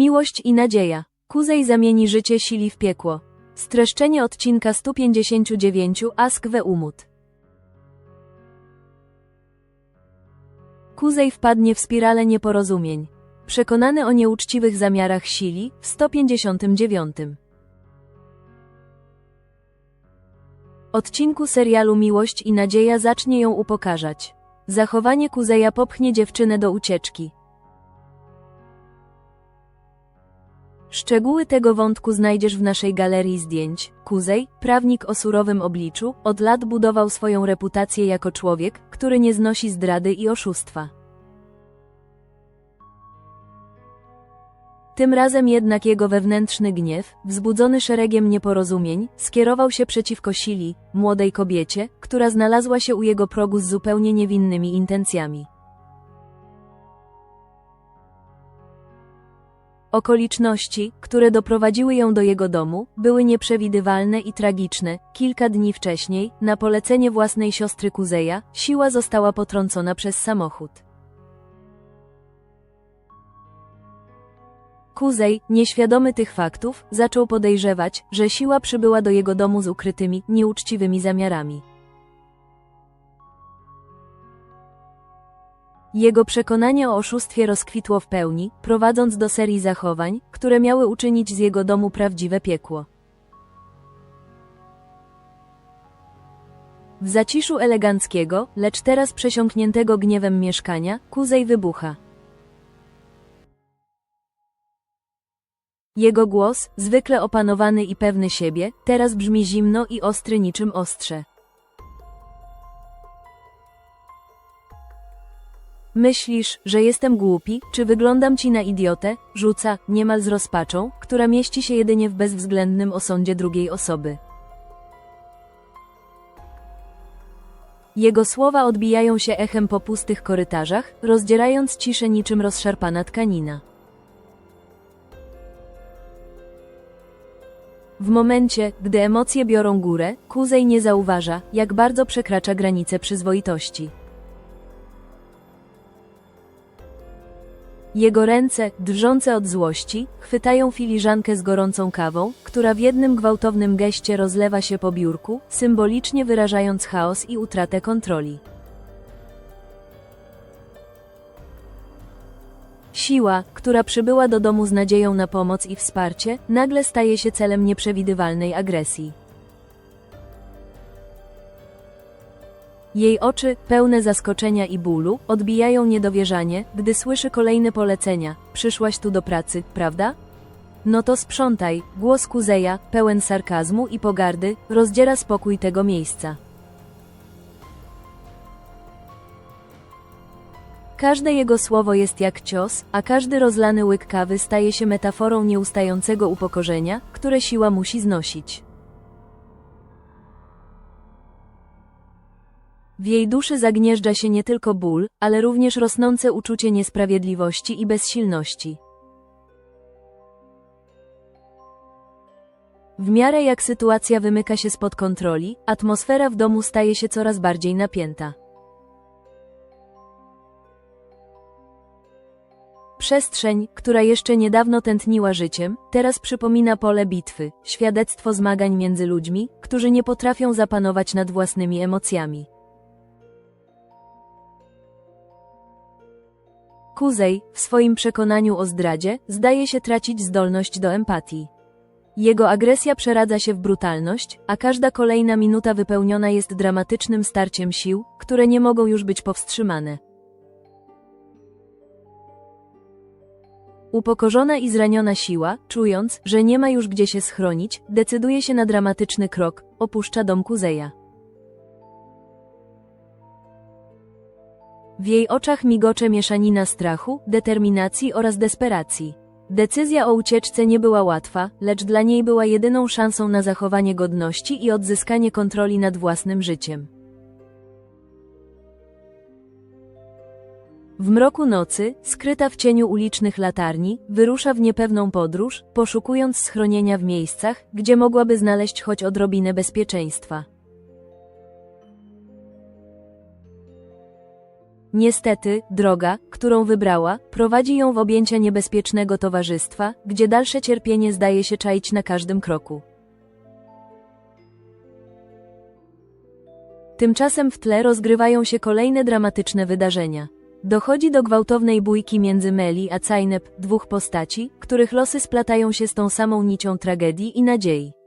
Miłość i nadzieja. Kuzej zamieni życie sili w piekło. Streszczenie odcinka 159 Ask we umut. Kuzej wpadnie w spiralę nieporozumień. Przekonany o nieuczciwych zamiarach sili w 159. Odcinku serialu Miłość i Nadzieja zacznie ją upokarzać. Zachowanie Kuzeja popchnie dziewczynę do ucieczki. Szczegóły tego wątku znajdziesz w naszej galerii zdjęć. Kuzej, prawnik o surowym obliczu, od lat budował swoją reputację jako człowiek, który nie znosi zdrady i oszustwa. Tym razem jednak jego wewnętrzny gniew, wzbudzony szeregiem nieporozumień, skierował się przeciwko Sili, młodej kobiecie, która znalazła się u jego progu z zupełnie niewinnymi intencjami. Okoliczności, które doprowadziły ją do jego domu, były nieprzewidywalne i tragiczne. Kilka dni wcześniej, na polecenie własnej siostry Kuzeja, siła została potrącona przez samochód. Kuzej, nieświadomy tych faktów, zaczął podejrzewać, że siła przybyła do jego domu z ukrytymi, nieuczciwymi zamiarami. Jego przekonanie o oszustwie rozkwitło w pełni, prowadząc do serii zachowań, które miały uczynić z jego domu prawdziwe piekło. W zaciszu eleganckiego, lecz teraz przesiąkniętego gniewem mieszkania, Kuzej wybucha. Jego głos, zwykle opanowany i pewny siebie, teraz brzmi zimno i ostry niczym ostrze. Myślisz, że jestem głupi, czy wyglądam ci na idiotę? Rzuca, niemal z rozpaczą, która mieści się jedynie w bezwzględnym osądzie drugiej osoby. Jego słowa odbijają się echem po pustych korytarzach, rozdzierając ciszę niczym rozszarpana tkanina. W momencie, gdy emocje biorą górę, Kuzej nie zauważa, jak bardzo przekracza granice przyzwoitości. Jego ręce, drżące od złości, chwytają filiżankę z gorącą kawą, która w jednym gwałtownym geście rozlewa się po biurku, symbolicznie wyrażając chaos i utratę kontroli. Siła, która przybyła do domu z nadzieją na pomoc i wsparcie, nagle staje się celem nieprzewidywalnej agresji. Jej oczy, pełne zaskoczenia i bólu, odbijają niedowierzanie, gdy słyszy kolejne polecenia. Przyszłaś tu do pracy, prawda? No to sprzątaj, głos Kuzeja, pełen sarkazmu i pogardy, rozdziera spokój tego miejsca. Każde jego słowo jest jak cios, a każdy rozlany łyk kawy staje się metaforą nieustającego upokorzenia, które siła musi znosić. W jej duszy zagnieżdża się nie tylko ból, ale również rosnące uczucie niesprawiedliwości i bezsilności. W miarę jak sytuacja wymyka się spod kontroli, atmosfera w domu staje się coraz bardziej napięta. Przestrzeń, która jeszcze niedawno tętniła życiem, teraz przypomina pole bitwy, świadectwo zmagań między ludźmi, którzy nie potrafią zapanować nad własnymi emocjami. Kuzej, w swoim przekonaniu o zdradzie, zdaje się tracić zdolność do empatii. Jego agresja przeradza się w brutalność, a każda kolejna minuta wypełniona jest dramatycznym starciem sił, które nie mogą już być powstrzymane. Upokorzona i zraniona siła, czując, że nie ma już gdzie się schronić, decyduje się na dramatyczny krok, opuszcza dom Kuzeja. W jej oczach migocze mieszanina strachu, determinacji oraz desperacji. Decyzja o ucieczce nie była łatwa, lecz dla niej była jedyną szansą na zachowanie godności i odzyskanie kontroli nad własnym życiem. W mroku nocy, skryta w cieniu ulicznych latarni, wyrusza w niepewną podróż, poszukując schronienia w miejscach, gdzie mogłaby znaleźć choć odrobinę bezpieczeństwa. Niestety, droga, którą wybrała, prowadzi ją w objęcia niebezpiecznego towarzystwa, gdzie dalsze cierpienie zdaje się czaić na każdym kroku. Tymczasem w tle rozgrywają się kolejne dramatyczne wydarzenia. Dochodzi do gwałtownej bójki między Meli a Cajnep, dwóch postaci, których losy splatają się z tą samą nicią tragedii i nadziei.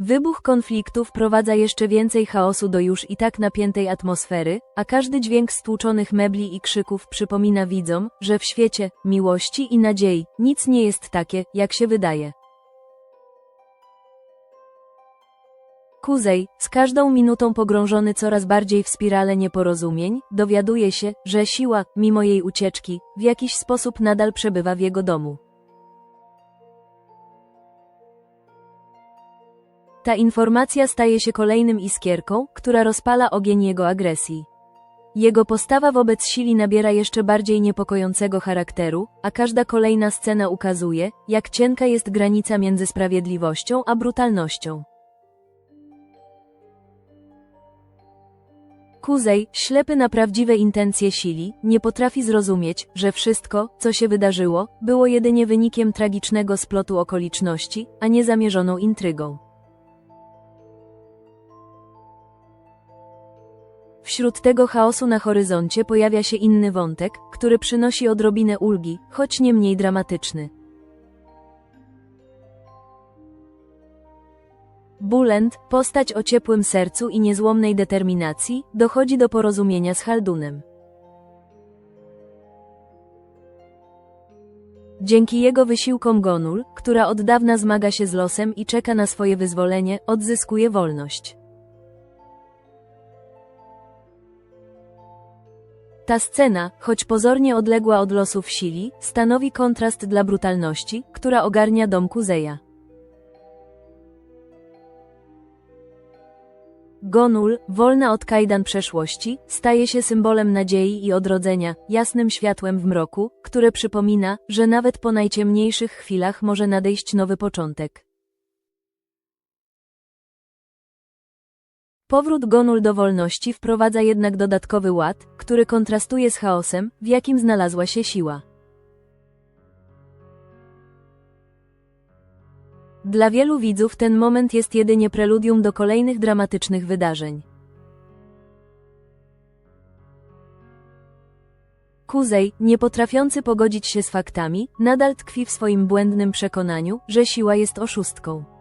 Wybuch konfliktu wprowadza jeszcze więcej chaosu do już i tak napiętej atmosfery, a każdy dźwięk stłuczonych mebli i krzyków przypomina widzom, że w świecie miłości i nadziei nic nie jest takie, jak się wydaje. Kuzej, z każdą minutą pogrążony coraz bardziej w spirale nieporozumień, dowiaduje się, że siła, mimo jej ucieczki, w jakiś sposób nadal przebywa w jego domu. Ta informacja staje się kolejnym iskierką, która rozpala ogień jego agresji. Jego postawa wobec Sili nabiera jeszcze bardziej niepokojącego charakteru, a każda kolejna scena ukazuje, jak cienka jest granica między sprawiedliwością a brutalnością. Kuzej, ślepy na prawdziwe intencje Sili, nie potrafi zrozumieć, że wszystko, co się wydarzyło, było jedynie wynikiem tragicznego splotu okoliczności, a nie zamierzoną intrygą. Wśród tego chaosu na horyzoncie pojawia się inny wątek, który przynosi odrobinę ulgi, choć nie mniej dramatyczny. Bulent, postać o ciepłym sercu i niezłomnej determinacji, dochodzi do porozumienia z Haldunem. Dzięki jego wysiłkom Gonul, która od dawna zmaga się z losem i czeka na swoje wyzwolenie, odzyskuje wolność. Ta scena, choć pozornie odległa od losów Sili, stanowi kontrast dla brutalności, która ogarnia dom Kuzeja. Gonul, wolna od kajdan przeszłości, staje się symbolem nadziei i odrodzenia, jasnym światłem w mroku, które przypomina, że nawet po najciemniejszych chwilach może nadejść nowy początek. Powrót Gonul do wolności wprowadza jednak dodatkowy ład, który kontrastuje z chaosem, w jakim znalazła się siła. Dla wielu widzów ten moment jest jedynie preludium do kolejnych dramatycznych wydarzeń. Kuzej, nie potrafiący pogodzić się z faktami, nadal tkwi w swoim błędnym przekonaniu, że siła jest oszustką.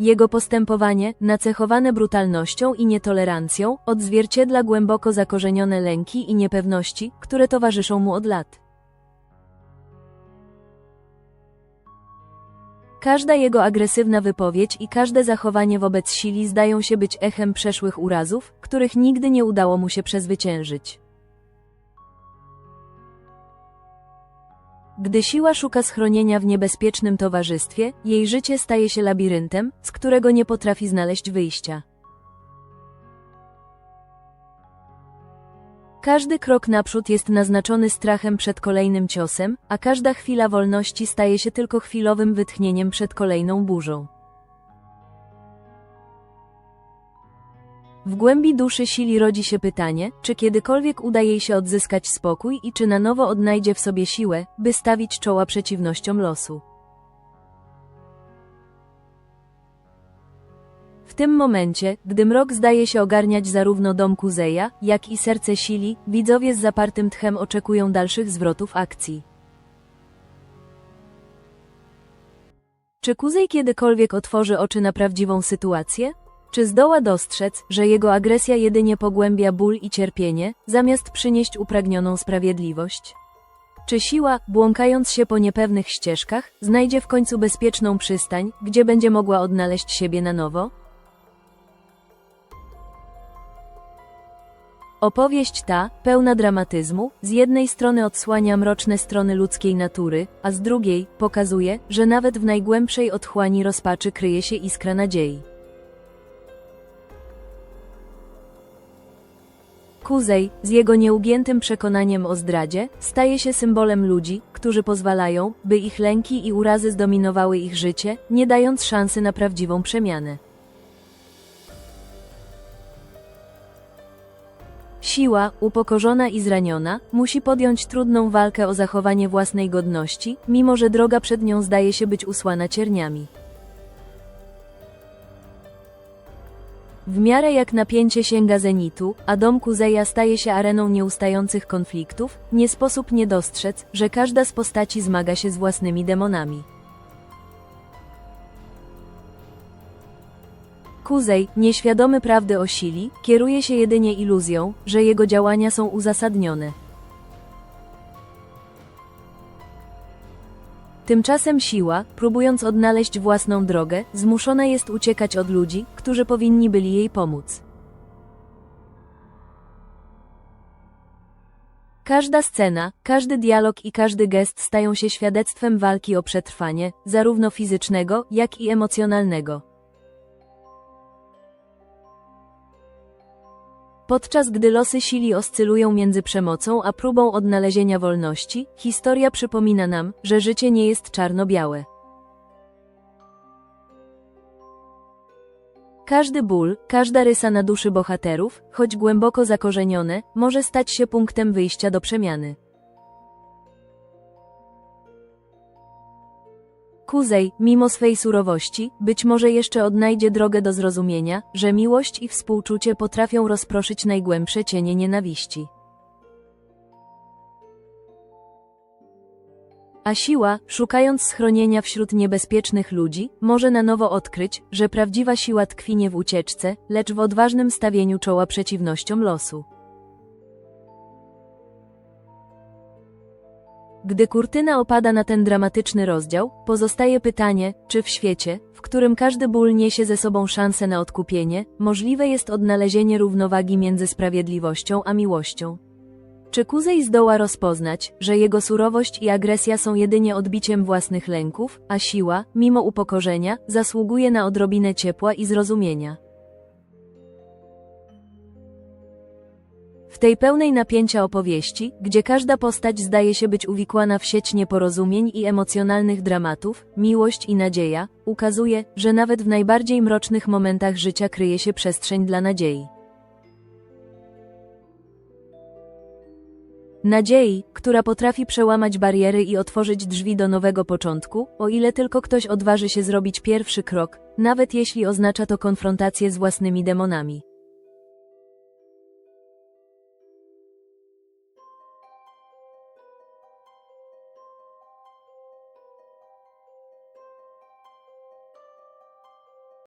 Jego postępowanie, nacechowane brutalnością i nietolerancją, odzwierciedla głęboko zakorzenione lęki i niepewności, które towarzyszą mu od lat. Każda jego agresywna wypowiedź i każde zachowanie wobec Sili zdają się być echem przeszłych urazów, których nigdy nie udało mu się przezwyciężyć. Gdy siła szuka schronienia w niebezpiecznym towarzystwie, jej życie staje się labiryntem, z którego nie potrafi znaleźć wyjścia. Każdy krok naprzód jest naznaczony strachem przed kolejnym ciosem, a każda chwila wolności staje się tylko chwilowym wytchnieniem przed kolejną burzą. W głębi duszy Sili rodzi się pytanie, czy kiedykolwiek uda jej się odzyskać spokój i czy na nowo odnajdzie w sobie siłę, by stawić czoła przeciwnościom losu. W tym momencie, gdy mrok zdaje się ogarniać zarówno dom Kuzeja, jak i serce Sili, widzowie z zapartym tchem oczekują dalszych zwrotów akcji. Czy Kuzej kiedykolwiek otworzy oczy na prawdziwą sytuację? Czy zdoła dostrzec, że jego agresja jedynie pogłębia ból i cierpienie, zamiast przynieść upragnioną sprawiedliwość? Czy siła, błąkając się po niepewnych ścieżkach, znajdzie w końcu bezpieczną przystań, gdzie będzie mogła odnaleźć siebie na nowo? Opowieść ta, pełna dramatyzmu, z jednej strony odsłania mroczne strony ludzkiej natury, a z drugiej pokazuje, że nawet w najgłębszej otchłani rozpaczy kryje się iskra nadziei. Kuzej, z jego nieugiętym przekonaniem o zdradzie, staje się symbolem ludzi, którzy pozwalają, by ich lęki i urazy zdominowały ich życie, nie dając szansy na prawdziwą przemianę. Siła, upokorzona i zraniona, musi podjąć trudną walkę o zachowanie własnej godności, mimo że droga przed nią zdaje się być usłana cierniami. W miarę jak napięcie sięga zenitu, a dom Kuzeja staje się areną nieustających konfliktów, nie sposób nie dostrzec, że każda z postaci zmaga się z własnymi demonami. Kuzej, nieświadomy prawdy o sili, kieruje się jedynie iluzją, że jego działania są uzasadnione. Tymczasem siła, próbując odnaleźć własną drogę, zmuszona jest uciekać od ludzi, którzy powinni byli jej pomóc. Każda scena, każdy dialog i każdy gest stają się świadectwem walki o przetrwanie, zarówno fizycznego, jak i emocjonalnego. Podczas gdy losy sili oscylują między przemocą a próbą odnalezienia wolności, historia przypomina nam, że życie nie jest czarno-białe. Każdy ból, każda rysa na duszy bohaterów, choć głęboko zakorzenione, może stać się punktem wyjścia do przemiany. Kuzej, mimo swej surowości, być może jeszcze odnajdzie drogę do zrozumienia, że miłość i współczucie potrafią rozproszyć najgłębsze cienie nienawiści. A siła, szukając schronienia wśród niebezpiecznych ludzi, może na nowo odkryć, że prawdziwa siła tkwi nie w ucieczce, lecz w odważnym stawieniu czoła przeciwnościom losu. Gdy kurtyna opada na ten dramatyczny rozdział, pozostaje pytanie, czy w świecie, w którym każdy ból niesie ze sobą szansę na odkupienie, możliwe jest odnalezienie równowagi między sprawiedliwością a miłością. Czy Kuzej zdoła rozpoznać, że jego surowość i agresja są jedynie odbiciem własnych lęków, a siła, mimo upokorzenia, zasługuje na odrobinę ciepła i zrozumienia? W tej pełnej napięcia opowieści, gdzie każda postać zdaje się być uwikłana w sieć nieporozumień i emocjonalnych dramatów, miłość i nadzieja, ukazuje, że nawet w najbardziej mrocznych momentach życia kryje się przestrzeń dla nadziei. Nadziei, która potrafi przełamać bariery i otworzyć drzwi do nowego początku, o ile tylko ktoś odważy się zrobić pierwszy krok, nawet jeśli oznacza to konfrontację z własnymi demonami.